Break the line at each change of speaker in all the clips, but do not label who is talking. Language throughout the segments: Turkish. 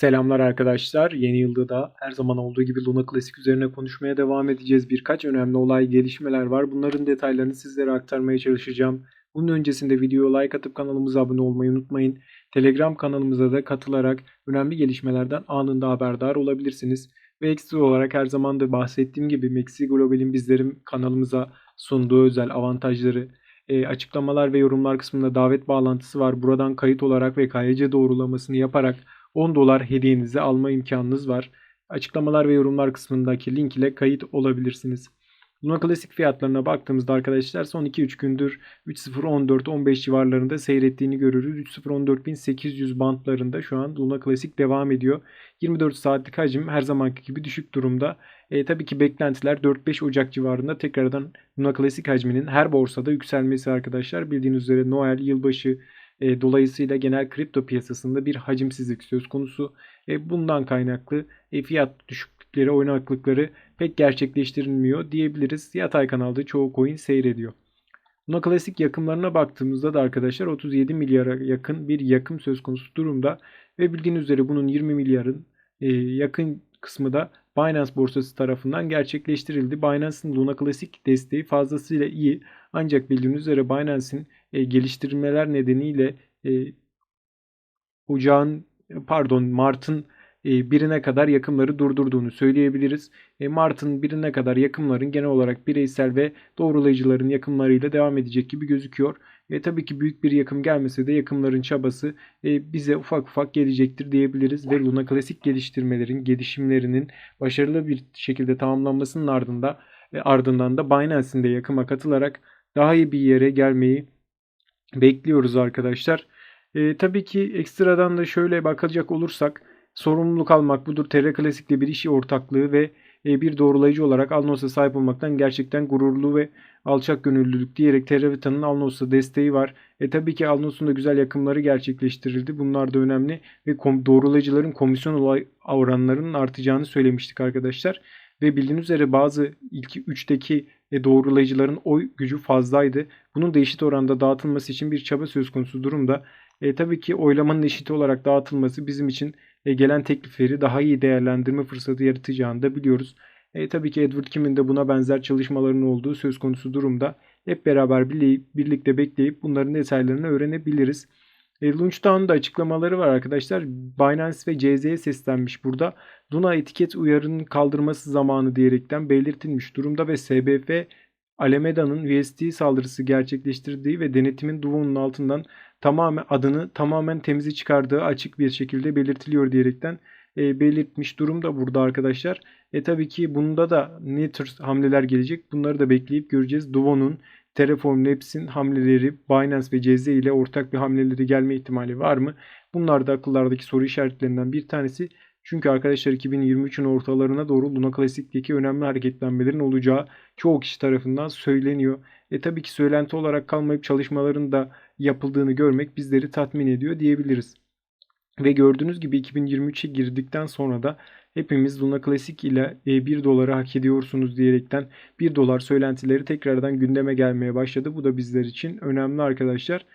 Selamlar arkadaşlar. Yeni yılda da her zaman olduğu gibi Luna Classic üzerine konuşmaya devam edeceğiz. Birkaç önemli olay gelişmeler var. Bunların detaylarını sizlere aktarmaya çalışacağım. Bunun öncesinde videoya like atıp kanalımıza abone olmayı unutmayın. Telegram kanalımıza da katılarak önemli gelişmelerden anında haberdar olabilirsiniz. Ve ekstra olarak her zaman da bahsettiğim gibi Maxi Global'in bizlerin kanalımıza sunduğu özel avantajları e, açıklamalar ve yorumlar kısmında davet bağlantısı var. Buradan kayıt olarak ve KYC doğrulamasını yaparak 10 dolar hediyenizi alma imkanınız var. Açıklamalar ve yorumlar kısmındaki link ile kayıt olabilirsiniz. Luna Classic fiyatlarına baktığımızda arkadaşlar son 2-3 gündür 3.014-15 civarlarında seyrettiğini görürüz. 3.014.800 bantlarında şu an Luna Classic devam ediyor. 24 saatlik hacim her zamanki gibi düşük durumda. E, tabii ki beklentiler 4-5 Ocak civarında tekrardan Luna Classic hacminin her borsada yükselmesi arkadaşlar. Bildiğiniz üzere Noel, yılbaşı, e, dolayısıyla genel kripto piyasasında bir hacimsizlik söz konusu. E, bundan kaynaklı e, fiyat düşüklükleri, oynaklıkları pek gerçekleştirilmiyor diyebiliriz. Yatay kanalda çoğu coin seyrediyor. Buna klasik yakımlarına baktığımızda da arkadaşlar 37 milyara yakın bir yakım söz konusu durumda. Ve bildiğiniz üzere bunun 20 milyarın e, yakın kısmı da Binance borsası tarafından gerçekleştirildi. Binance'ın Luna Classic desteği fazlasıyla iyi. Ancak bildiğiniz üzere Binance'in e, geliştirmeler nedeniyle e, ocağın pardon Mart'ın e, birine kadar yakımları durdurduğunu söyleyebiliriz. E, Mart'ın birine kadar yakımların genel olarak bireysel ve doğrulayıcıların yakımlarıyla devam edecek gibi gözüküyor. E, tabii ki büyük bir yakım gelmese de yakımların çabası e, bize ufak ufak gelecektir diyebiliriz. Ve Luna Klasik geliştirmelerin, gelişimlerinin başarılı bir şekilde tamamlanmasının ardında e, ardından da Binance'in de yakıma katılarak daha iyi bir yere gelmeyi bekliyoruz arkadaşlar. E, tabii ki ekstradan da şöyle bakacak olursak sorumluluk almak budur. Terra Classic'le bir işi ortaklığı ve bir doğrulayıcı olarak Alnos'a sahip olmaktan gerçekten gururlu ve alçak gönüllülük diyerek Terravita'nın Alnos'a desteği var. E tabii ki Alnos'un da güzel yakımları gerçekleştirildi. Bunlar da önemli ve kom doğrulayıcıların komisyon oranlarının artacağını söylemiştik arkadaşlar. Ve bildiğiniz üzere bazı ilk 3'teki e, doğrulayıcıların oy gücü fazlaydı. Bunun da eşit oranda dağıtılması için bir çaba söz konusu durumda. E, tabii ki oylamanın eşit olarak dağıtılması bizim için e, gelen teklifleri daha iyi değerlendirme fırsatı yaratacağını da biliyoruz. E, tabii ki Edward Kim'in de buna benzer çalışmaların olduğu söz konusu durumda. Hep beraber birlikte bekleyip bunların detaylarını öğrenebiliriz. E, Launchdown'un da açıklamaları var arkadaşlar. Binance ve CZ'ye seslenmiş burada. Luna etiket uyarının kaldırması zamanı diyerekten belirtilmiş durumda ve SBF Alameda'nın USD saldırısı gerçekleştirdiği ve denetimin Duvo'nun altından tamamen adını tamamen temizi çıkardığı açık bir şekilde belirtiliyor diyerekten e, belirtmiş durumda burada arkadaşlar. E tabii ki bunda da ne tür hamleler gelecek bunları da bekleyip göreceğiz. Duvo'nun Terraform Labs'in hamleleri Binance ve CZ ile ortak bir hamleleri gelme ihtimali var mı? Bunlar da akıllardaki soru işaretlerinden bir tanesi. Çünkü arkadaşlar 2023'ün ortalarına doğru Luna Classic'teki önemli hareketlenmelerin olacağı çoğu kişi tarafından söyleniyor. E tabii ki söylenti olarak kalmayıp çalışmaların da yapıldığını görmek bizleri tatmin ediyor diyebiliriz. Ve gördüğünüz gibi 2023'e girdikten sonra da hepimiz Luna Classic ile 1 e, doları hak ediyorsunuz diyerekten 1 dolar söylentileri tekrardan gündeme gelmeye başladı. Bu da bizler için önemli arkadaşlar.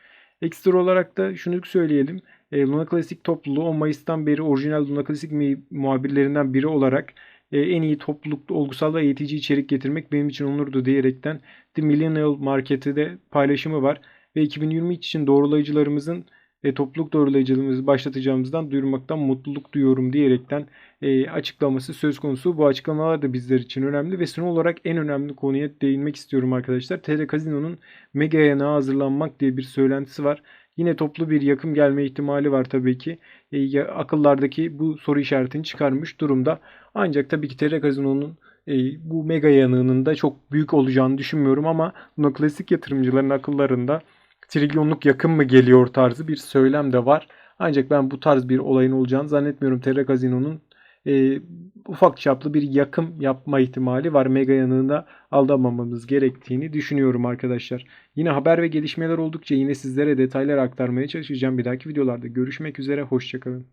Ekstra olarak da şunu söyleyelim. E, Luna Classic topluluğu 10 Mayıs'tan beri orijinal Luna Classic muhabirlerinden biri olarak e, en iyi topluluk olgusal ve eğitici içerik getirmek benim için onurdu diyerekten The Millennial Market'e de paylaşımı var. Ve 2023 için doğrulayıcılarımızın e, topluluk doğrulayıcılığımızı başlatacağımızdan duyurmaktan mutluluk duyuyorum diyerekten e, açıklaması söz konusu. Bu açıklamalar da bizler için önemli ve son olarak en önemli konuya değinmek istiyorum arkadaşlar. TR Casino'nun mega yanağı hazırlanmak diye bir söylentisi var. Yine toplu bir yakım gelme ihtimali var tabii ki. E, akıllardaki bu soru işaretini çıkarmış durumda. Ancak tabii ki TR Casino'nun e, bu mega yanığının da çok büyük olacağını düşünmüyorum ama buna klasik yatırımcıların akıllarında trilyonluk yakın mı geliyor tarzı bir söylem de var. Ancak ben bu tarz bir olayın olacağını zannetmiyorum. Terra Casino'nun e, ufak çaplı bir yakım yapma ihtimali var. Mega yanığına aldamamamız gerektiğini düşünüyorum arkadaşlar. Yine haber ve gelişmeler oldukça yine sizlere detaylar aktarmaya çalışacağım. Bir dahaki videolarda görüşmek üzere. Hoşçakalın.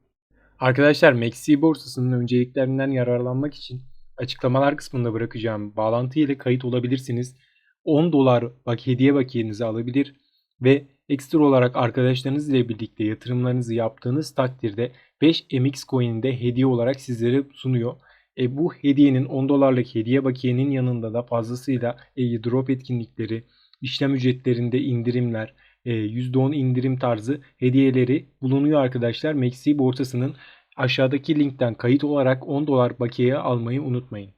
Arkadaşlar Maxi borsasının önceliklerinden yararlanmak için açıklamalar kısmında bırakacağım bağlantı ile kayıt olabilirsiniz. 10 dolar bak hediye bakiyenizi alabilir ve Ekstra olarak arkadaşlarınız ile birlikte yatırımlarınızı yaptığınız takdirde 5 MX coin'i de hediye olarak sizlere sunuyor. E, bu hediyenin 10 dolarlık hediye bakiyenin yanında da fazlasıyla drop etkinlikleri, işlem ücretlerinde indirimler, e, %10 indirim tarzı hediyeleri bulunuyor arkadaşlar. Maxi borsasının aşağıdaki linkten kayıt olarak 10 dolar bakiye almayı unutmayın.